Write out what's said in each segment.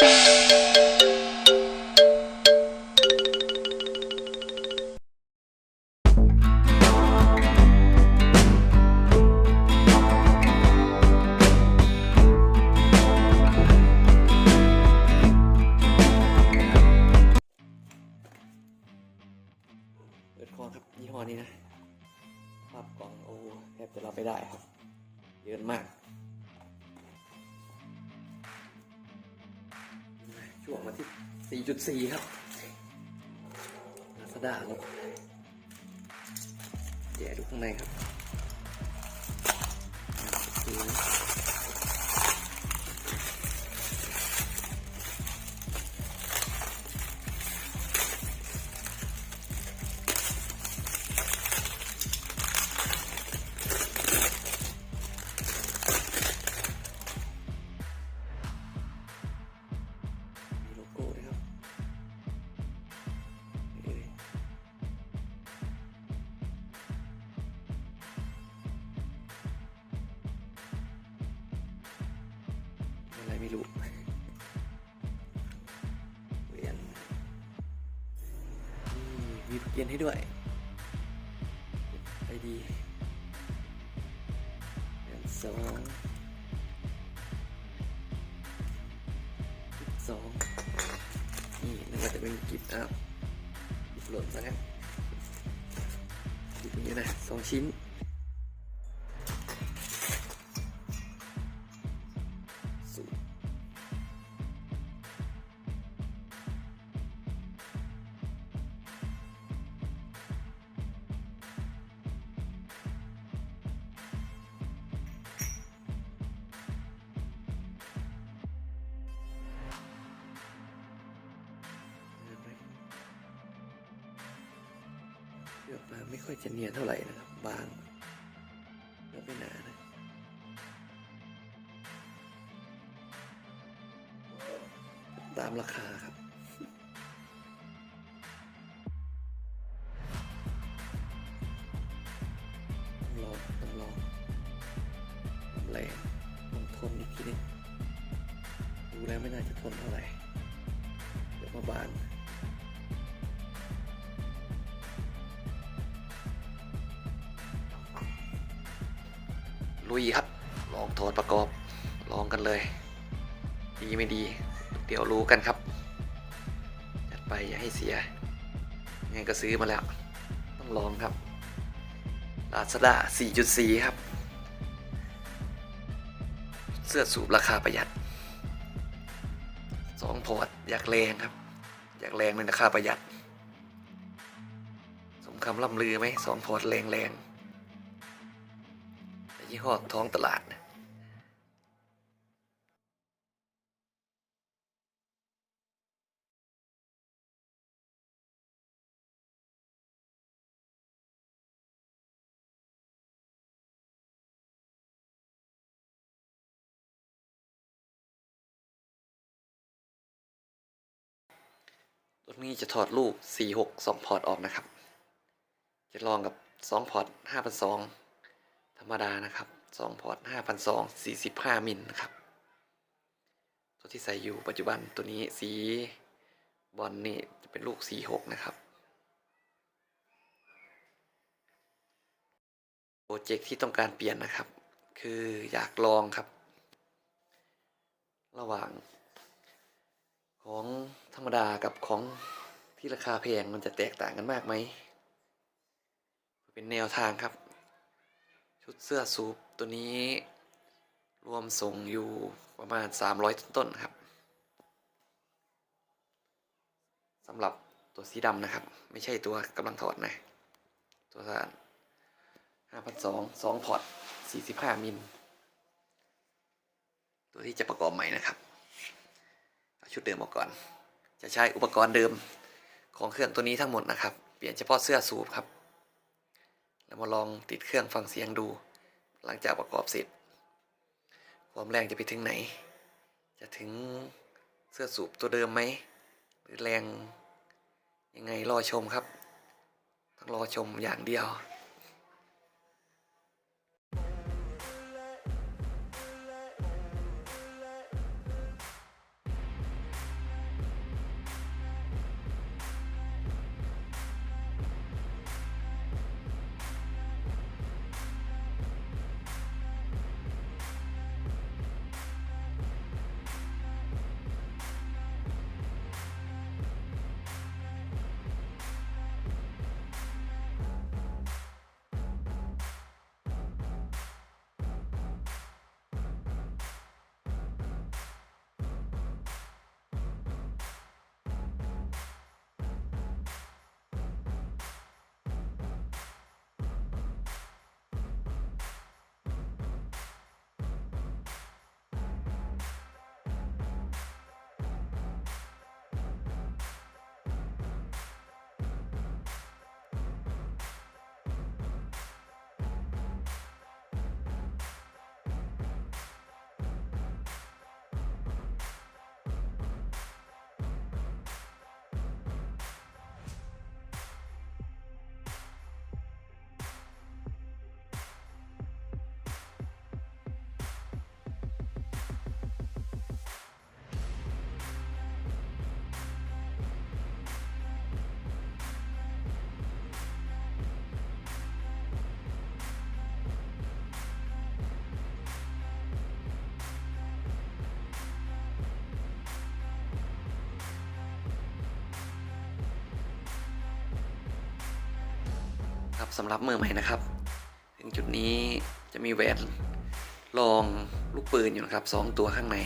เ4.4ครับลาซาด้าครับแกะดูข้างในครับ ให้ด้วยไอดีสองสองนี่นึกว่าจะเป็นกิฟต์อ้าวกิฟต์หล่นซะงั้นกิฟต์นี้นะสองชิ้น ลือกมาไม่ค่อยจะเนียนเท่าไหร่นะครับบางแล้วไม่หนานะตามราคาครับ กันครับ จัดไปอย่าให้เสียยังไงก็ซื้อมาแล้ว ต้องลองครับ Lazada 4.4 ครับ เสื้อสูบราคาประหยัดสองพอร์ตอยากแรงครับ อยากแรงในราคาประหยัด สมคำล่ำลือไหมสองพอร์ตแรงแรงยี่ห้อท้องตลาดนะ ตัวนี้จะถอดลูก 46 2 พอร์ตออกนะครับ จะลองกับ 2 พอร์ต5,200ธรรมดานะครับ 2 พอร์ต5,200 45 มิลนะครับ ตัวที่ใส่อยู่ปัจจุบันตัวนี้สีบอลนี่จะเป็นลูก 46 นะครับ โปรเจกต์ที่ต้องการเปลี่ยนนะครับ คืออยากลองครับ ระหว่าง ของธรรมดากับของที่ราคาแพงมันจะแตกต่างกันมากไหม เป็นแนวทางครับ ชุดเสื้อสูบตัวนี้รวมส่งอยู่ประมาณ 300 ต้นๆครับสำหรับตัวสีดำนะครับ ไม่ใช่ตัวกำลังถอดนะ ตัวสาน5,200 2พอร์ต45 มิล ตัวที่จะประกอบใหม่นะครับ ชุดเดิมออกก่อน จะใช้อุปกรณ์เดิมของเครื่องตัวนี้ทั้งหมดนะครับ เปลี่ยนเฉพาะเสื้อสูบครับ แล้วมาลองติดเครื่องฟังเสียงดู หลังจากประกอบเสร็จ ความแรงจะไปถึงไหน จะถึงเสื้อสูบตัวเดิมไหม หรือแรงยังไงรอชมครับ ต้องรอชมอย่างเดียว ครับสำหรับมือใหม่นะครับถึงจุดนี้จะมีแหวนรองลูกปืนอยู่นะครับสองตัวข้างใน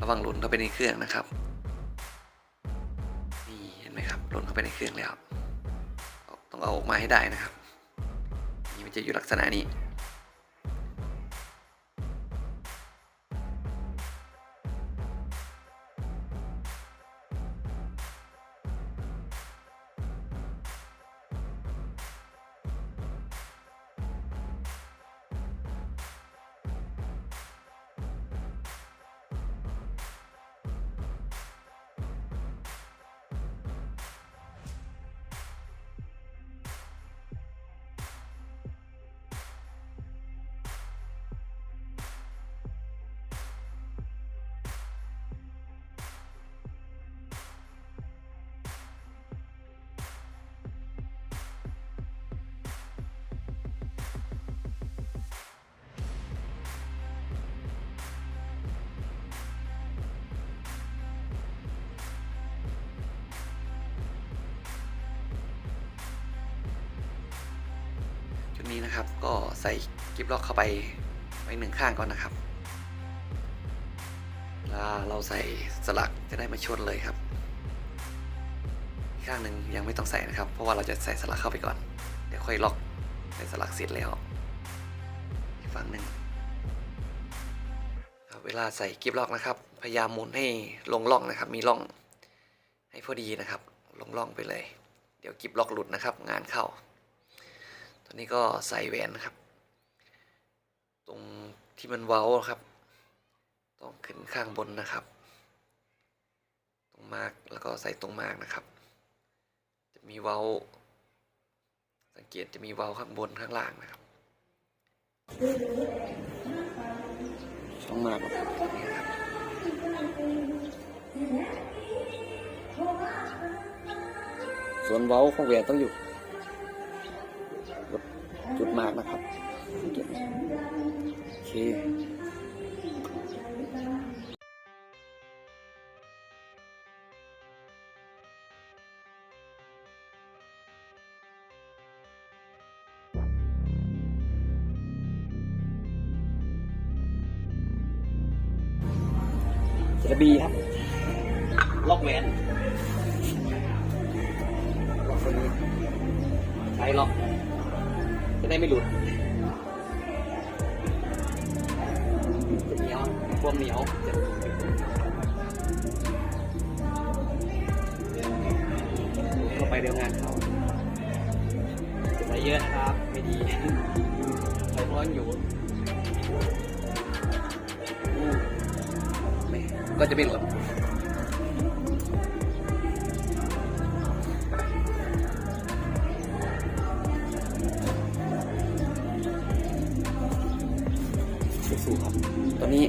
ระวังหล่นเข้าไปในเครื่องนะครับนี่เห็นไหมครับหล่นเข้าไปในเครื่องแล้วต้องเอาออกมาให้ได้นะครับ นี่มันจะอยู่ลักษณะนี้ นี้นะครับ ก็ใส่กิฟล็อกเข้าไปไว้หนึ่งข้างก่อนนะครับแล้วเราใส่สลักจะได้ไม่ชนเลยครับข้างหนึ่งยังไม่ต้องใส่นะครับ เพราะว่าเราจะใส่สลักเข้าไปก่อน เดี๋ยวค่อยล็อกใส่สลักเสร็จแล้วอีกฝั่งหนึ่งครับเวลาใส่กิฟล็อกนะครับ พยายามหมุนให้ลงร่องนะครับ มีร่องให้พอดีนะครับ ลงร่องไปเลย เดี๋ยวกิฟล็อกหลุดนะครับ งานเข้า ตอนนี้ก็ใส่แหวนนะครับ ตรงที่มันเว้าครับ ต้องขึ้นข้างบนนะครับ ตรงมาร์กแล้วก็ใส่ตรงมาร์กนะครับ จะมีเว้า สังเกตจะมีเว้าข้างบนข้างล่างนะครับช่องมาร์กนี่ครับส่วนเว้าของแหวนต้องอยู่ จุดมากนะครับเกตไหมโอเคจะบีครับ ล็อกแหวนล็อกตัวนี้ใช้ล็อก จะได้ไม่หลุดเหนียวความเหนียวเข้าไปเดี๋ยวงานเขาจะใส่เยอะนะครับ ไม่ดีใส่ร้อนอยู่ก็จะไม่หลุด สู้ครับ ตอนนี้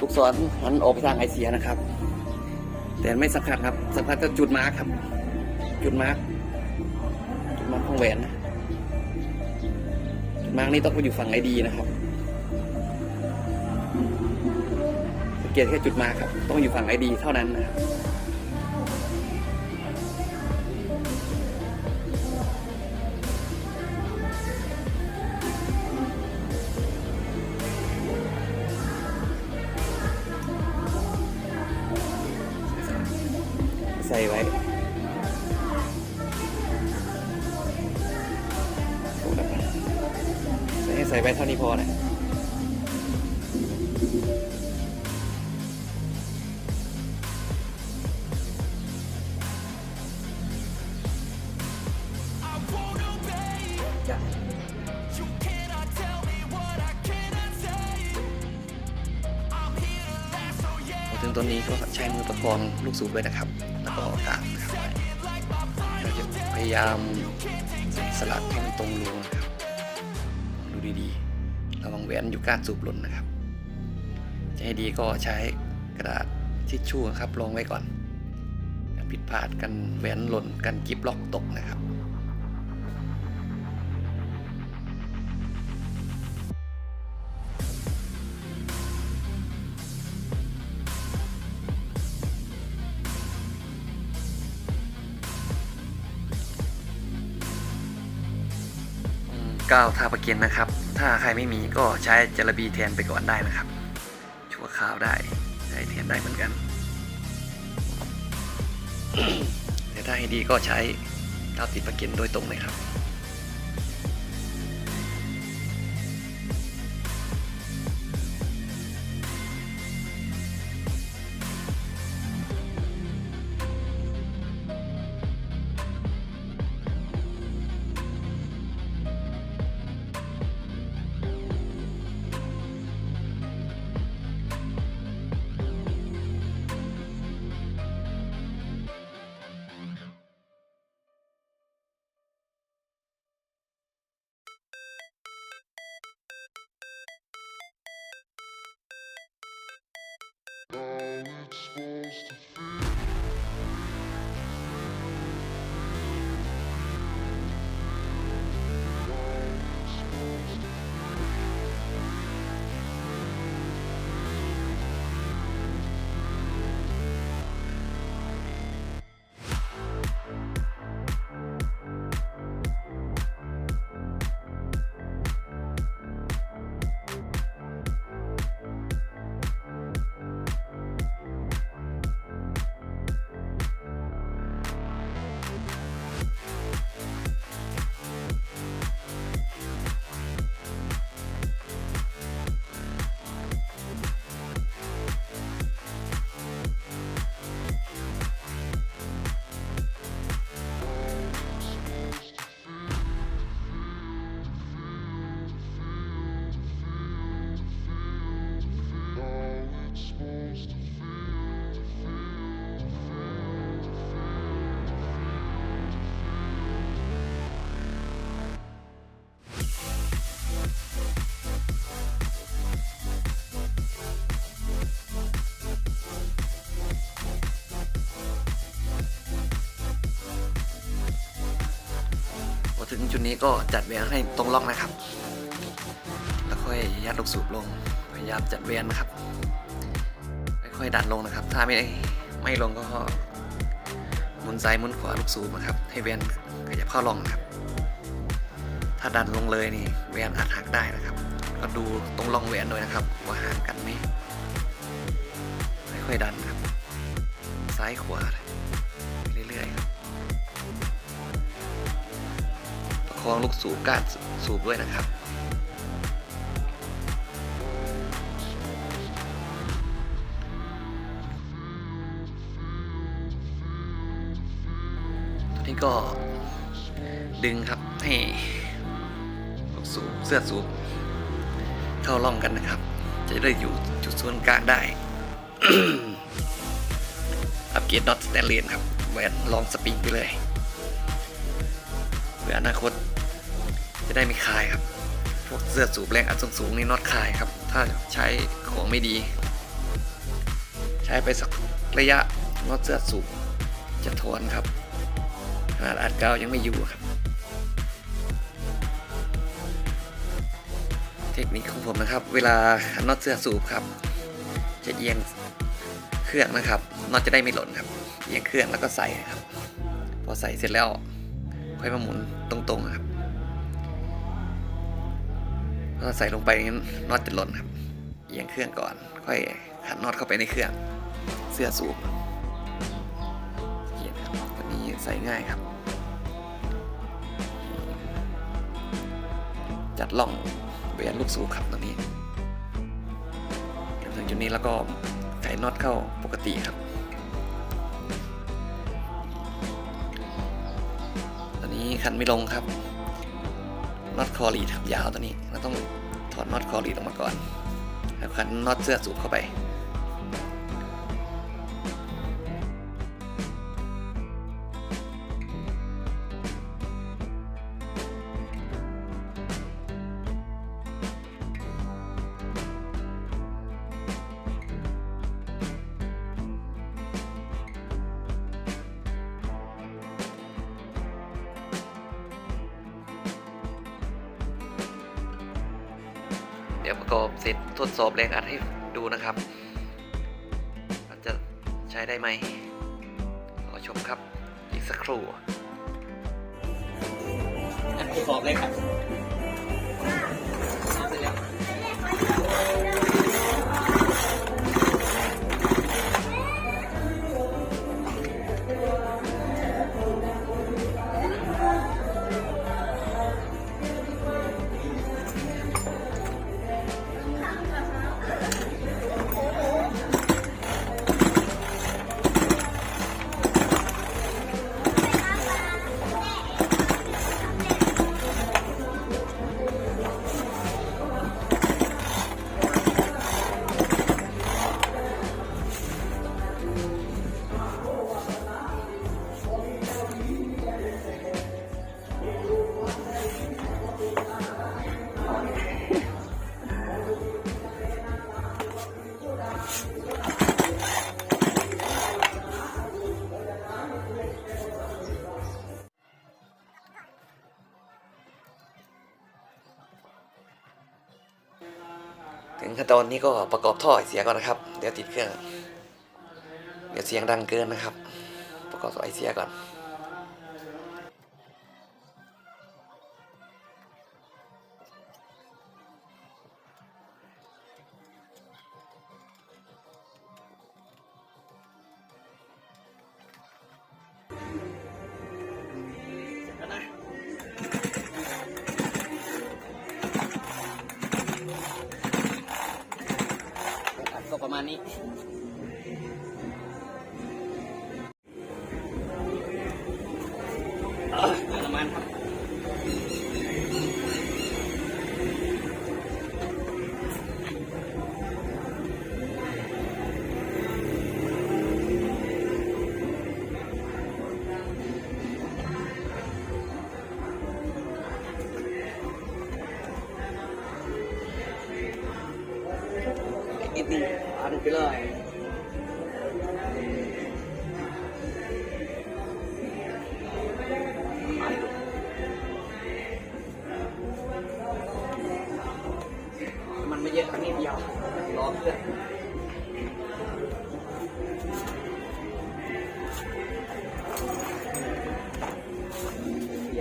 ลูกศรหันออกไปทางไอเสียนะครับ แต่ไม่สำคัญครับสำคัญก็จุดมาร์คครับ จุดมาร์คจุดมาร์คของแหวนนะจุดมาร์คนี่ต้องไปอยู่ฝั่งไอดีนะครับสังเกตแค่จุดมาร์คครับ ต้องอยู่ฝั่งไอดีเท่านั้นนะครับ ส่ให้ใส่ไว้เท่านี้พอนะจ้ะถึงตอนนี้ก็ใช้มือประคองลูกสูบด้วยนะครับ แล้วก็กางนะครับเราจะพยายามสลักให้มันตรงรูนะ ดูดีๆ ระวังแหวนอยู่ก้านสูบหล่นนะครับ จะให้ดีก็ใช้กระดาษทิชชู่ครับรองไว้ก่อนกันผิดพลาดกันแหวนหล่นกันกิฟล็อกตกนะครับ ก้าวท่าประเกียนนะครับ ถ้าใครไม่มีก็ใช้จระบีแทนไปก่อนได้นะครับ ชั่วคราวได้ใช้แทนได้เหมือนกันแต่ถ้าให้ดีก็ใช้กาวติดประเก็นโดยตรงเลยครับ จุดนี้ก็จัดแวนให้ตรงล็อกนะครับ แล้วค่อยยัดลูกสูบลง พยายามจัดแวนนะครับ ค่อยๆดันลงนะครับ ถ้าไม่ไม่ลงก็หมุนซ้ายหมุนขวาลูกสูบนะครับ ให้แหวนขยับเข้าร่องนะครับ ถ้าดันลงเลยนี่แหวนอาจหักได้นะครับ ก็ดูตรงร่องแหวนด้วยนะครับว่าห่างกันไหมค่อยๆดันครับ ซ้ายขวาเรื่อยๆครับ คองลูกสูบก้านสูบด้วยนะครับ ตัวนี้ก็ดึงครับให้ลูกสูบเสื้อสูบเข้าร่องกันนะครับ จะได้อยู่จุดศูนย์กลางได้ อัปเกรดน็อตสแตนเลสครับแหวนลองสปริงไปเลยเพื่ออนาคต ได้ไม่คายครับ พวกเสื้อสูบแรงอัดสูงๆนี่น็อตคายครับ ถ้าใช้ของไม่ดี ใช้ไปสักระยะน็อตเสื้อสูบจะทวนครับขนาดอัดกาวยังไม่อยู่ครับ เทคนิคของผมนะครับ เวลาน็อตเสื้อสูบครับ จะเอียงเครื่องนะครับน็อตจะได้ไม่หล่นครับเอียงเครื่องแล้วก็ใส่ครับ พอใส่เสร็จแล้วค่อยมาหมุนตรงๆครับ พอใส่ลงไปน็อตจะหล่นครับเอียงเครื่องก่อน ค่อยขันน็อตเข้าไปในเครื่อง เสื้อสูบเอียงครับตัวนี้ใส่ง่ายครับ จัดล่องเวียนลูกสูบครับตัวนี้ถึงจุดนี้แล้วก็ไขน็อตเข้าปกติครับตอนนี้คันไม่ลงครับ น็อตคอรีดครับยาวตัวนี้ เราต้องถอดน็อตคอรีดออกมาก่อนแล้วคันน็อตเสื้อสูบเข้าไป ประกอบเสร็จทดสอบแรงอัดให้ดูนะครับมันจะใช้ได้ไหมขอชมครับ อีกสักครู่อันปรอบเลยครับ ถึงขั้นตอนนี้ก็ประกอบท่อไอเสียก่อนนะครับ เดี๋ยวติดเครื่อง เดี๋ยวเสียงดังเกินนะครับ ประกอบท่อไอเสียก่อน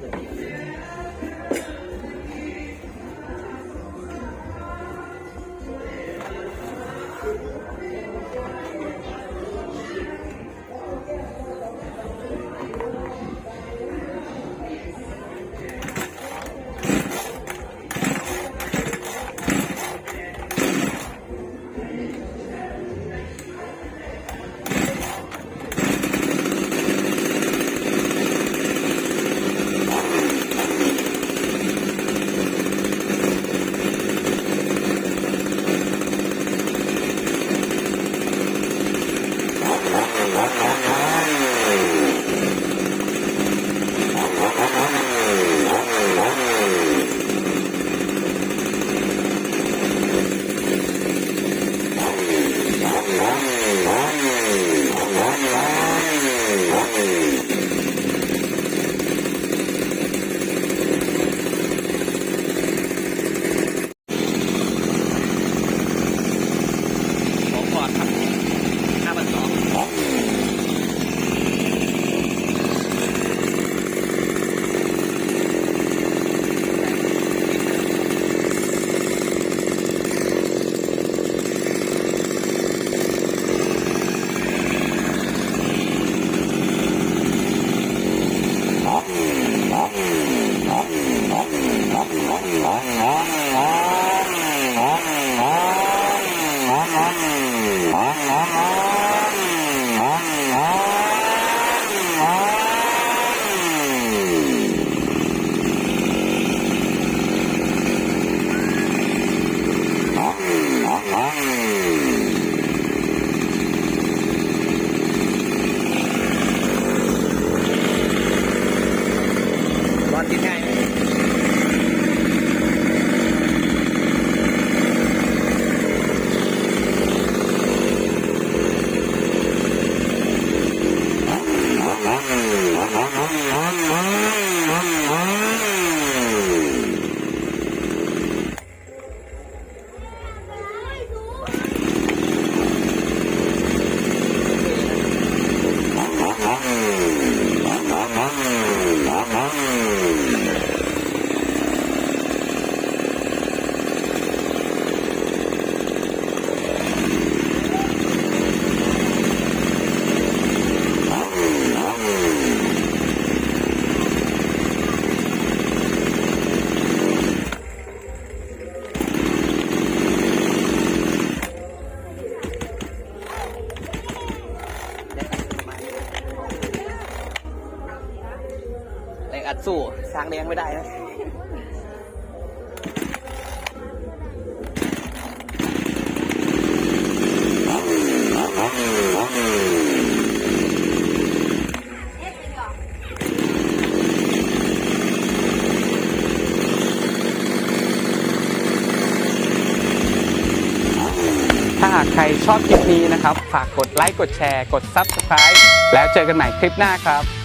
get the pizza. ช้างแดงไม่ได้นะถ้าหากใครชอบคลิปนี้นะครับ ฝากกดไลค์ กดแชร์ กด Subscribe แล้วเจอกันใหม่คลิปหน้าครับ